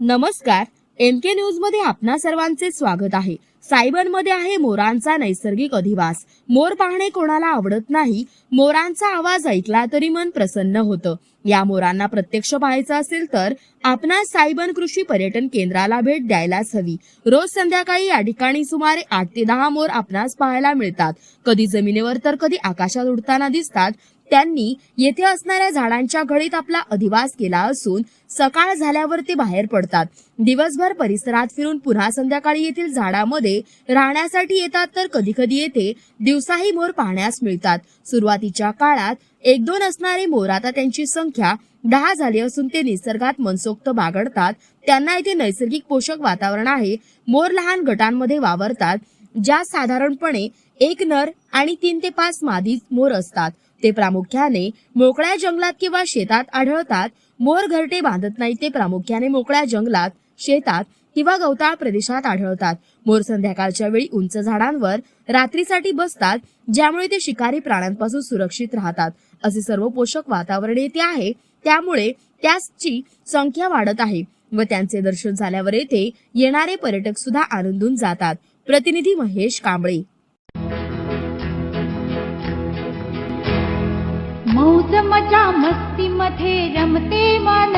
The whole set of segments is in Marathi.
नमस्कार एम के न्यूजमध्ये आपणा सर्वांचे स्वागत आहे. सायबरमध्ये आहे मोरांचा नैसर्गिक अधिवास. मोर पाहणे कोणाला आवडत नाही मोरांचा आवाज ऐकला तरी मन प्रसन्न होतं. या मोरांना प्रत्यक्ष पाहायचं असेल तर आपणास सायबन कृषी पर्यटन केंद्राला भेट द्यायलाच हवी. रोज संध्याकाळी या ठिकाणी सुमारे आठ ते दहा मोर आपणास पाहायला मिळतात. कधी जमिनीवर तर कधी आकाशात उडताना दिसतात. त्यांनी येथे असणाऱ्या झाडांच्या घडीत आपला अधिवास केला असून सकाळ झाल्यावर ते बाहेर पडतात. दिवसभर परिसरात फिरून पुन्हा संध्याकाळी येथील झाडामध्ये राहण्यासाठी येतात तर कधी कधी येथे दिवसाही मोर पाहण्यास मिळतात. सुरुवातीच्या काळात एक दोन असणारे मोर आता त्यांची संख्या दहा झाली असून ते निसर्गात मनसोक्त बागडतात. त्यांना येथे नैसर्गिक पोषक वातावरण आहे. मोर लहान गटांमध्ये वावरतात. ज्यात साधारणपणे एक नर आणि तीन ते पाच मादी मोर असतात. ते प्रामुख्याने मोकळ्या जंगलात किंवा शेतात आढळतात. मोर घरटे बांधत नाही ते प्रामुख्याने मोकळ्या जंगलात शेतात किंवा गवताळ प्रदेशात आढळतात. मोर संध्याकाळच्या वेळी उंच झाडांवर रात्रीसाठी बसतात ज्यामुळे ते शिकारी प्राण्यांपासून सुरक्षित राहतात. असे सर्व पोषक वातावरण येथे आहे. त्यामुळे त्याची संख्या वाढत आहे व त्यांचे दर्शन झाल्यावर येथे येणारे पर्यटक सुद्धा आनंदून जातात. प्रतिनिधी महेश कांबळे. मौज मजा मस्ती मध्ये रमते मन.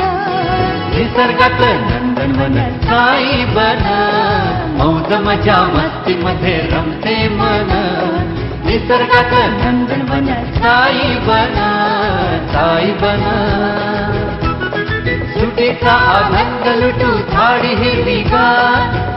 निसर्गात नंदनवन साई बन. मौज मजा मस्ती मध्ये रमते मन. निसर्गात नंदनवन साई बन. साई बन. सुटीचा आनंद लुटू झाडी हिरवीगार